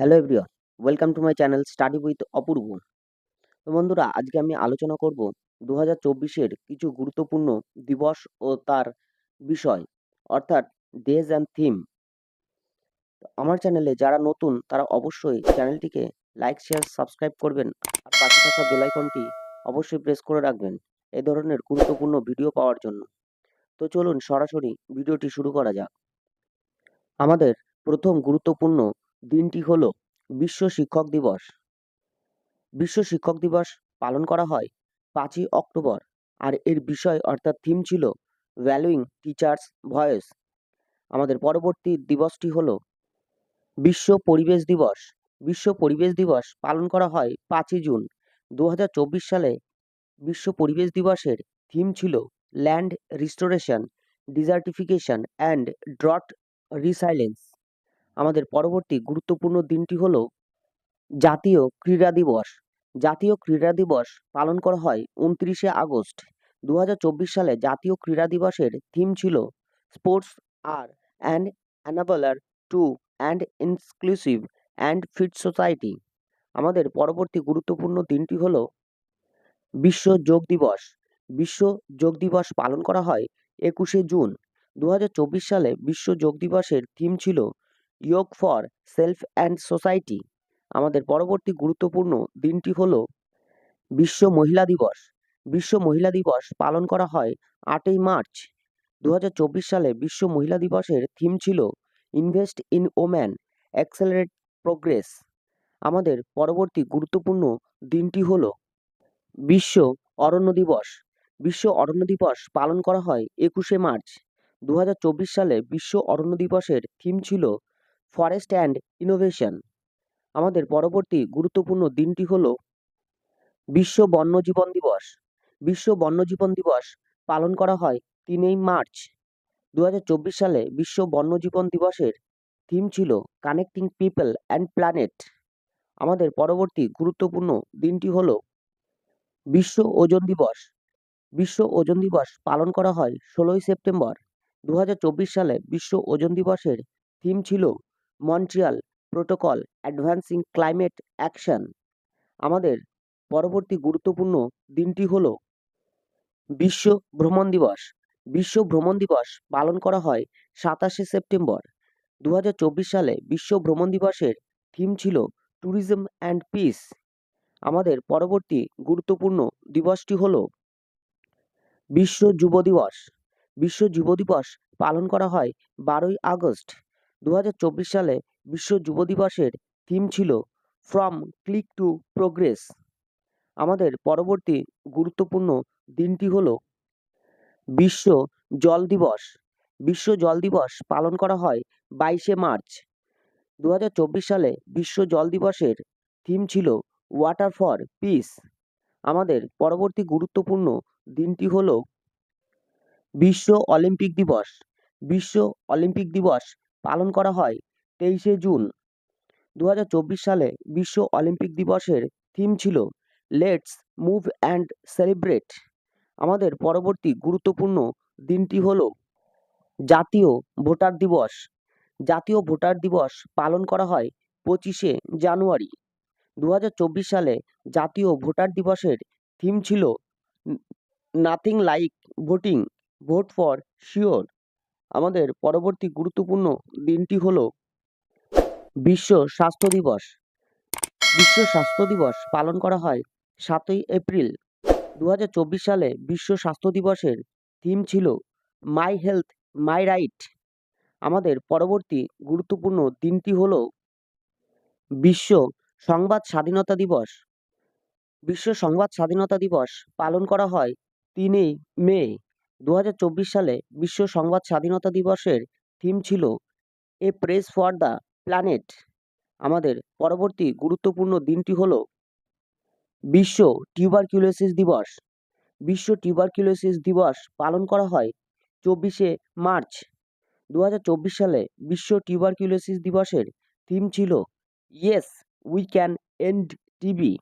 Hello everyone welcome to my channel study with Apurba তো বন্ধুরা, আজকে আমি আলোচনা করব দু হাজার চব্বিশের কিছু গুরুত্বপূর্ণ দিবস ও তার বিষয়, অর্থাৎ ডেজ অ্যান্ড থিম আমার চ্যানেলে যারা নতুন, তারা অবশ্যই চ্যানেলটিকে লাইক শেয়ার সাবস্ক্রাইব করবেন আর পাশে থাকা বেলাইকনটি অবশ্যই প্রেস করে রাখবেন এ ধরনের গুরুত্বপূর্ণ ভিডিও পাওয়ার জন্য। তো চলুন সরাসরি ভিডিওটি শুরু করা যাক। আমাদের প্রথম গুরুত্বপূর্ণ দিনটি হলো বিশ্ব শিক্ষক দিবস। বিশ্ব শিক্ষক দিবস পালন করা হয় পাঁচই অক্টোবর আর এর বিষয় অর্থাৎ থিম ছিল ভ্যালুইং টিচার্স ভয়েস আমাদের পরবর্তী দিবসটি হলো বিশ্ব পরিবেশ দিবস। বিশ্ব পরিবেশ দিবস পালন করা হয় পাঁচই জুন দু হাজার চব্বিশ সালে। বিশ্ব পরিবেশ দিবসের থিম ছিল land restoration desertification and drought resilience আমাদের পরবর্তী গুরুত্বপূর্ণ দিনটি হল জাতীয় ক্রীড়া দিবস। জাতীয় ক্রীড়া দিবস পালন করা হয় উনত্রিশে আগস্ট। দু হাজার চব্বিশ সালে জাতীয় ক্রীড়া দিবসের থিম ছিল sports are and enabler to and inclusive and fit society আমাদের পরবর্তী গুরুত্বপূর্ণ দিনটি হল বিশ্ব যোগ দিবস। বিশ্ব যোগ দিবস পালন করা হয় একুশে জুন। দু হাজার চব্বিশ সালে বিশ্ব যোগ দিবসের থিম ছিল yoga for self and society. আমাদের পরবর্তী গুরুত্বপূর্ণ দিনটি হল বিশ্ব মহিলা দিবস। বিশ্ব মহিলা দিবস পালন করা হয় আটই মার্চ দু হাজার চব্বিশ সালে। বিশ্ব মহিলা দিবসের থিম ছিল invest in women, accelerate progress. আমাদের পরবর্তী গুরুত্বপূর্ণ দিনটি হল বিশ্ব অরণ্য দিবস। বিশ্ব অরণ্য দিবস পালন করা হয় একুশে মার্চ দু হাজার চব্বিশ সালে। বিশ্ব অরণ্য দিবসের থিম ছিল ফরেস্ট অ্যান্ড ইনোভেশন আমাদের পরবর্তী গুরুত্বপূর্ণ দিনটি হল বিশ্ব বন্যজীবন দিবস। বিশ্ব বন্যজীবন দিবস পালন করা হয় তিনই মার্চ। দু হাজার চব্বিশ সালে বিশ্ব বন্যজীবন দিবসের থিম ছিল কানেক্টিং পিপল অ্যান্ড প্ল্যানেট। আমাদের পরবর্তী গুরুত্বপূর্ণ দিনটি হল বিশ্ব ওজন দিবস। বিশ্ব ওজন দিবস পালন করা হয় ষোলোই সেপ্টেম্বর। দু হাজার চব্বিশ সালে বিশ্ব ওজন দিবসের থিম ছিল Montreal protocol advancing climate action. আমাদের পরবর্তী গুরুত্বপূর্ণ দিনটি হল বিশ্ব ভ্রমণ দিবস। বিশ্ব ভ্রমণ দিবস পালন করা হয় সাতাশে সেপ্টেম্বর। দু হাজার চব্বিশ সালে বিশ্ব ভ্রমণ দিবসের থিম ছিল ট্যুরিজম অ্যান্ড পিস। আমাদের পরবর্তী গুরুত্বপূর্ণ দিবসটি হল বিশ্ব যুব দিবস। বিশ্ব যুব দিবস পালন করা হয় বারোই আগস্ট। দু হাজার চব্বিশ সালে বিশ্ব যুব দিবসের থিম ছিল ফ্রম ক্লিক টু প্রোগ্রেস আমাদের পরবর্তী গুরুত্বপূর্ণ দিনটি হল বিশ্ব জল দিবস। বিশ্ব জল দিবস পালন করা হয় বাইশে মার্চ। দু হাজার চব্বিশ সালে বিশ্ব জল দিবসের থিম ছিল ওয়াটার ফর পিস আমাদের পরবর্তী গুরুত্বপূর্ণ দিনটি হল বিশ্ব অলিম্পিক দিবস। বিশ্ব অলিম্পিক দিবস পালন করা হয় তেইশে জুন। দু হাজার চব্বিশ সালে বিশ্ব অলিম্পিক দিবসের থিম ছিল লেটস মুভ অ্যান্ড সেলিব্রেট আমাদের পরবর্তী গুরুত্বপূর্ণ দিনটি হল জাতীয় ভোটার দিবস। জাতীয় ভোটার দিবস পালন করা হয় পঁচিশে জানুয়ারি। দু হাজার চব্বিশ সালে জাতীয় ভোটার দিবসের থিম ছিল nothing like voting vote for sure আমাদের পরবর্তী গুরুত্বপূর্ণ দিনটি হল বিশ্ব স্বাস্থ্য দিবস। বিশ্ব স্বাস্থ্য দিবস পালন করা হয় সাতই এপ্রিল দু হাজার চব্বিশ সালে। বিশ্ব স্বাস্থ্য দিবসের থিম ছিল মাই হেলথ মাই রাইট আমাদের পরবর্তী গুরুত্বপূর্ণ দিনটি হল বিশ্ব সংবাদ স্বাধীনতা দিবস। বিশ্ব সংবাদ স্বাধীনতা দিবস পালন করা হয় তিনই মে দু হাজার চব্বিশ সালে বিশ্ব সংবাদ স্বাধীনতা দিবসের থিম ছিল a press for the planet আমাদের পরবর্তী গুরুত্বপূর্ণ দিনটি হল বিশ্ব টিউবারকিউলোসিস দিবস। বিশ্ব টিউবারকিউলোসিস দিবস পালন করা হয় চব্বিশে মার্চ। দু হাজার চব্বিশ সালে বিশ্ব টিউবারকিউলোসিস দিবসের থিম ছিল yes, we can end TB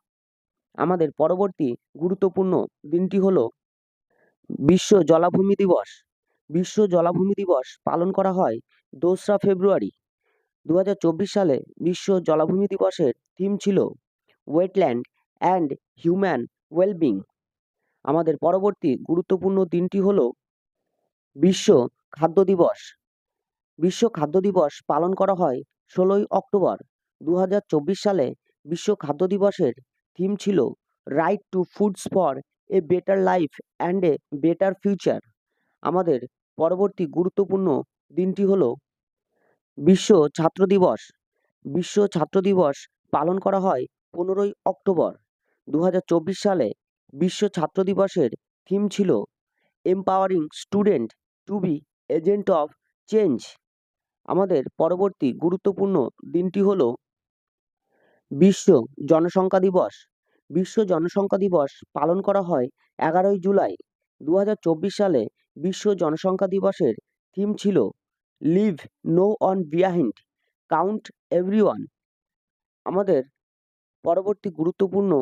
আমাদের পরবর্তী গুরুত্বপূর্ণ দিনটি হল বিশ্ব জলাভূমি দিবস। বিশ্ব জলাভূমি দিবস পালন করা হয় দোসরা ফেব্রুয়ারি। দু হাজার চব্বিশ সালে বিশ্ব জলাভূমি দিবসের থিম ছিল ওয়েটল্যান্ড অ্যান্ড হিউম্যান ওয়েলবিং আমাদের পরবর্তী গুরুত্বপূর্ণ দিনটি হলো বিশ্ব খাদ্য দিবস। বিশ্ব খাদ্য দিবস পালন করা হয় ষোলোই অক্টোবর দু হাজার চব্বিশ সালে বিশ্ব খাদ্য দিবসের থিম ছিল right to foods for a better life and a better future আমাদের পরবর্তী গুরুত্বপূর্ণ দিনটি হল বিশ্ব ছাত্র দিবস। বিশ্ব ছাত্র দিবস পালন করা হয় পনেরোই অক্টোবর। দু হাজার চব্বিশ সালে বিশ্ব ছাত্র দিবসের থিম ছিল empowering student to be agent of change আমাদের পরবর্তী গুরুত্বপূর্ণ দিনটি হল বিশ্ব জনসংখ্যা দিবস। বিশ্ব জনসংখ্যা দিবস পালন করা হয় এগারোই জুলাই দু হাজার চব্বিশ সালে। বিশ্ব জনসংখ্যা দিবসের থিম ছিল leave no one behind count everyone আমাদের পরবর্তী গুরুত্বপূর্ণ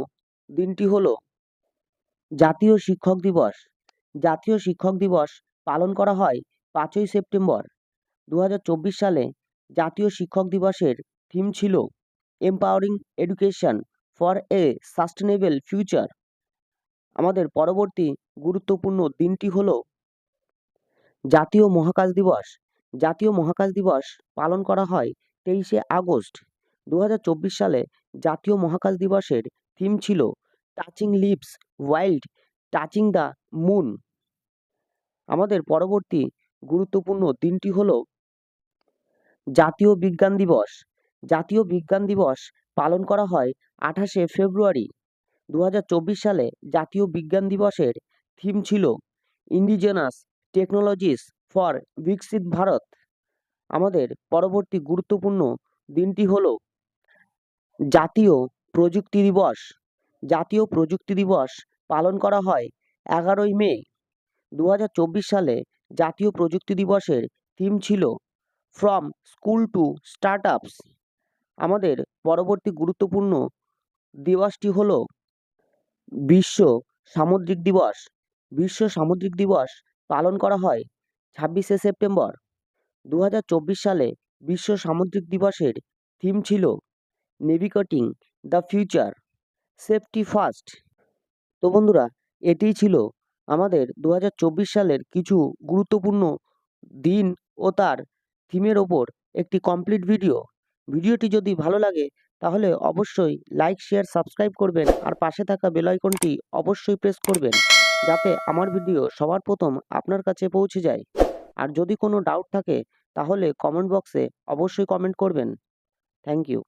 দিনটি হলো জাতীয় শিক্ষক দিবস। জাতীয় শিক্ষক দিবস পালন করা হয় পাঁচই সেপ্টেম্বর দু হাজার চব্বিশ সালে। জাতীয় শিক্ষক দিবসের থিম ছিল empowering education for a sustainable future আমাদের পরবর্তী গুরুত্বপূর্ণ দিনটি হলো জাতীয় মহাকাশ দিবস। জাতীয় মহাকাশ দিবস পালন করা হয় তেইশে আগস্ট দু হাজার চব্বিশ সালে। জাতীয় মহাকাশ দিবসের থিম ছিল touching lives while touching the moon আমাদের পরবর্তী গুরুত্বপূর্ণ দিনটি হল জাতীয় বিজ্ঞান দিবস। জাতীয় বিজ্ঞান দিবস পালন করা হয় আঠাশে ফেব্রুয়ারি। দু হাজার চব্বিশ সালে জাতীয় বিজ্ঞান দিবসের থিম ছিল ইন্ডিজেনাস টেকনোলজিস ফর বিকশিত ভারত আমাদের পরবর্তী গুরুত্বপূর্ণ দিনটি হল জাতীয় প্রযুক্তি দিবস। জাতীয় প্রযুক্তি দিবস পালন করা হয় এগারোই মে। দু হাজার চব্বিশ সালে জাতীয় প্রযুক্তি দিবসের থিম ছিল from school to startups আমাদের পরবর্তী গুরুত্বপূর্ণ দিবসটি হল বিশ্ব সামুদ্রিক দিবস। বিশ্ব সামুদ্রিক দিবস পালন করা হয় ছাব্বিশে সেপ্টেম্বর। দু হাজার চব্বিশ সালে বিশ্ব সামুদ্রিক দিবসের থিম ছিল navigating the future, safety first. তো বন্ধুরা, এটিই ছিল আমাদের দু হাজার চব্বিশ সালের কিছু গুরুত্বপূর্ণ দিন ও তার থিমের ওপর একটি কমপ্লিট ভিডিও ভিডিওটি যদি ভালো লাগে, তাহলে অবশ্যই লাইক, শেয়ার, সাবস্ক্রাইব করবেন আর পাশে থাকা বেল আইকনটি অবশ্যই প্রেস করবেন যাতে আমার ভিডিও সবার প্রথম আপনার কাছে পৌঁছে যায়। আর যদি কোনো ডাউট থাকে, তাহলে কমেন্ট বক্সে অবশ্যই কমেন্ট করবেন। Thank you